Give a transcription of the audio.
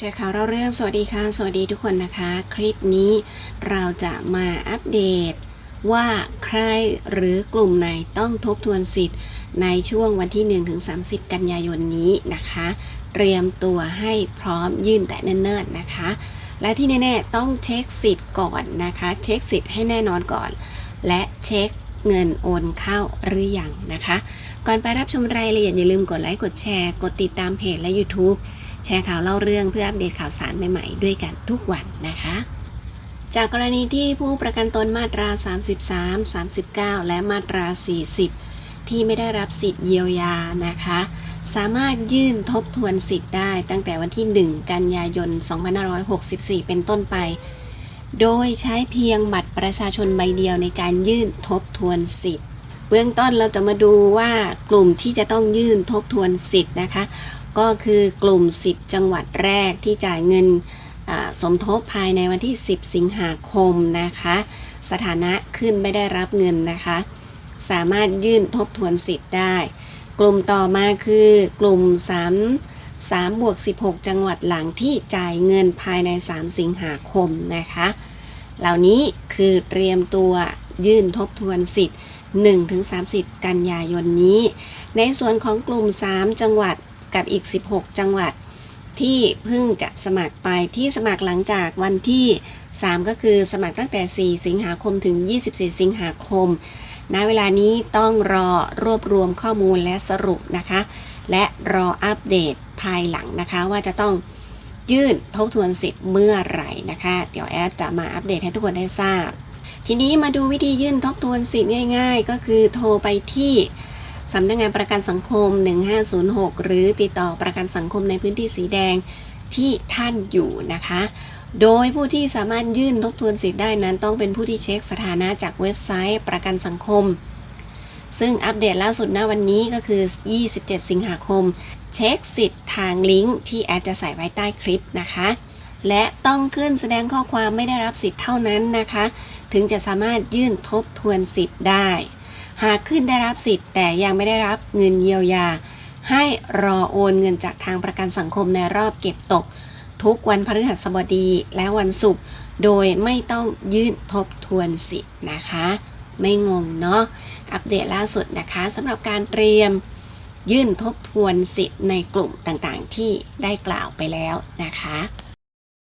เจ้าข่าวเราเรื่องสวัสดีค่ะ สวัสดีทุกคนนะคะ คลิปนี้เราจะมาอัปเดต ว่าใครหรือกลุ่มไหนต้องทบทวนสิทธิ์ ในช่วงวันที่ 1-30 กันยายนนี้นะคะ เตรียมตัวให้พร้อมยื่นแต่เนิ่นๆนะคะ และที่แน่ๆต้องเช็คสิทธิ์ก่อนนะคะ เช็คสิทธิ์ให้แน่นอนก่อน และเช็คเงินโอนเข้าหรือยังนะคะ ก่อนไปรับชมรายละเอียดอย่าลืมกดไลค์กดแชร์ กดติดตามเพจและ YouTube แชร์ข่าวเล่าเรื่องเพื่ออัปเดตข่าวสารใหม่ๆ ด้วยกันทุกวันนะคะ จากกรณีที่ผู้ประกันตนมาตรา 33 39 และมาตรา 40 ที่ไม่ได้รับสิทธิ์เยียวยานะคะ สามารถยื่นทบทวนสิทธิ์ได้ตั้งแต่วันที่ 1 กันยายน 2564 เป็นต้นไป โดยใช้เพียงบัตรประชาชนใบเดียวในการยื่นทบทวนสิทธิ์เบื้องต้นเราจะมาดูว่ากลุ่มที่จะต้องยื่นทบทวนสิทธิ์นะคะก็คือกลุ่ม 10 จังหวัดแรกที่จ่ายเงินสมทบภายในวันที่ 10 สิงหาคมนะคะ สถานะขึ้นไม่ได้รับเงินนะคะ สามารถยื่นทบทวนสิทธิ์ได้ กลุ่มต่อมาคือกลุ่ม 3 3บวก16 จังหวัดหลังที่จ่ายเงินภายใน 3 สิงหาคมนะคะ เหล่านี้คือเตรียมตัวยื่นทบทวนสิทธิ์ 1-30 กันยายนนี้ ในส่วนของกลุ่ม 3 จังหวัด กับอีก 16 จังหวัด ที่เพิ่งจะสมัครไปที่สมัครหลังจากวันที่ 3 ก็คือสมัครตั้งแต่ 4 สิงหาคมถึง 24 สิงหาคม ณ เวลานี้ต้องรอรวบรวมข้อมูลและสรุปนะคะ และรออัปเดตภายหลังนะคะว่าจะต้องยื่นทบทวนสิทธิ์เมื่อไหร่นะคะ เดี๋ยวแอดจะมาอัปเดตให้ทุกคนได้ทราบ ทีนี้มาดูวิธียื่นทบทวนสิทธิ์ง่าย ๆ ก็คือโทรไปที่ สำนักงานประกันสังคม 1506 หรือติดต่อประกันสังคมในพื้นที่สีแดงที่ท่านอยู่นะคะ โดยผู้ที่สามารถยื่นทบทวนสิทธิ์ได้นั้น ต้องเป็นผู้ที่เช็คสถานะจากเว็บไซต์ประกันสังคม ซึ่งอัปเดตล่าสุดณวันนี้ก็คือ 27 สิงหาคม เช็คสิทธิ์ทางลิงก์ที่แอดจะใส่ไว้ใต้คลิปนะคะ และต้องขึ้นแสดงข้อความไม่ได้รับสิทธิ์เท่านั้นนะคะ ถึงจะสามารถยื่นทบทวนสิทธิ์ได้ หากขึ้นได้รับสิทธิ์แต่ยังไม่ได้รับเงินเยียวยา ให้รอโอนเงินจากทางประกันสังคมในรอบเก็บตก ทุกวันพฤหัสบดีและวันศุกร์โดยไม่ต้องยื่นทบทวนสิทธิ์นะคะ ไม่งงเนาะอัปเดตล่าสุดนะคะสำหรับการเตรียมยื่นทบทวนสิทธิ์ในกลุ่มต่างๆ ที่ได้กล่าวไปแล้วนะคะ